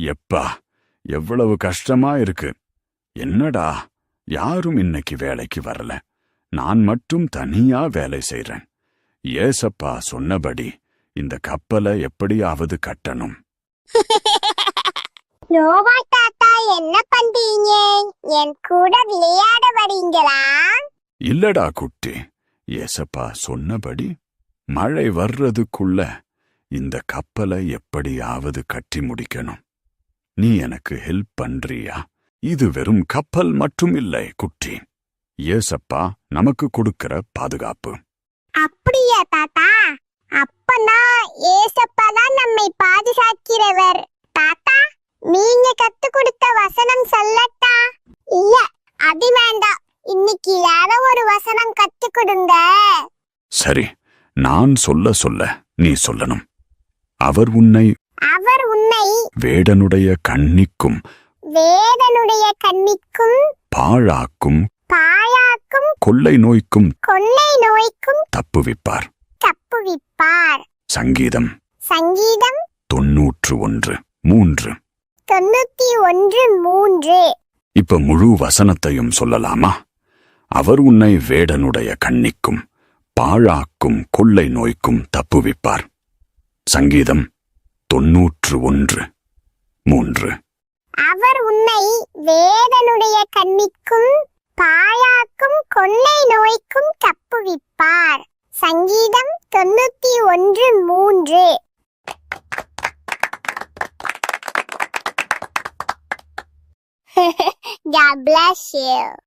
எப்பா எவ்வளவு கஷ்டமா இருக்கு. என்னடா யாரும் இன்னைக்கு வேலைக்கு வரல. நான் மட்டும் தனியா வேலை செய்றேன். ஏசப்பா சொன்னபடி இந்த கப்பலை எப்படியாவது கட்டணும். நோவா தாத்தா என்ன பண்றீங்க? என் கூட விளையாட வரீங்களா இல்லடா குட்டி ஏசப்பா சொன்னபடி மழை வர்றதுக்குள்ள இந்த கப்பலை எப்படியாவது கட்டி முடிக்கணும். நீ எனக்கு ஹெல்ப் பண்றியா? இது வெறும் கப்பல் மட்டும் இல்லை குட்டி. ஏசப்பா நமக்கு கொடுக்கிற பாதுகாப்பு. அப்படியா தாத்தா? அப்பனா ஏசப்பா தான் நம்மை பாதுகாக்கிறவர். தாத்தா நீங்க கத்து கொடுத்த வசனம் சொல்லட்டா? இல்ல அது வேண்டாம். இன்னைக்கு யாரோ ஒரு வசனம் கத்து கொடுங்க. சரி நான் சொல்ல சொல்ல நீ சொல்லணும். அவர் உன்னை அவர் உன்னை. வேடனுடைய கண்ணிக்கும் வேதனுடைய கண்ணிக்கும் பாழாக்கும் பாயாக்கும் கொள்ளை நோய்க்கும் கொள்ளை நோய்க்கும் தப்புவிப்பார் தப்புவிப்பார் சங்கீதம் சங்கீதம் தொன்னூற்று ஒன்று மூன்று. தொண்ணூத்தி ஒன்று மூன்று. இப்ப முழு வசனத்தையும் சொல்லலாமா? அவர் உன்னை வேடனுடைய கண்ணிக்கும் பாழாக்கும் கொள்ளை நோய்க்கும் தப்புவிப்பார் சங்கீதம் தொன்னூற்று ஒன்று. மூன்று. அவர் உன்னை வேதனுடைய கண்ணிக்கும் பாயாக்கும் கொள்ளை நோய்க்கும் தப்புவிப்பார். சங்கீதம் தொண்ணூத்தி ஒன்று மூன்று. God bless you.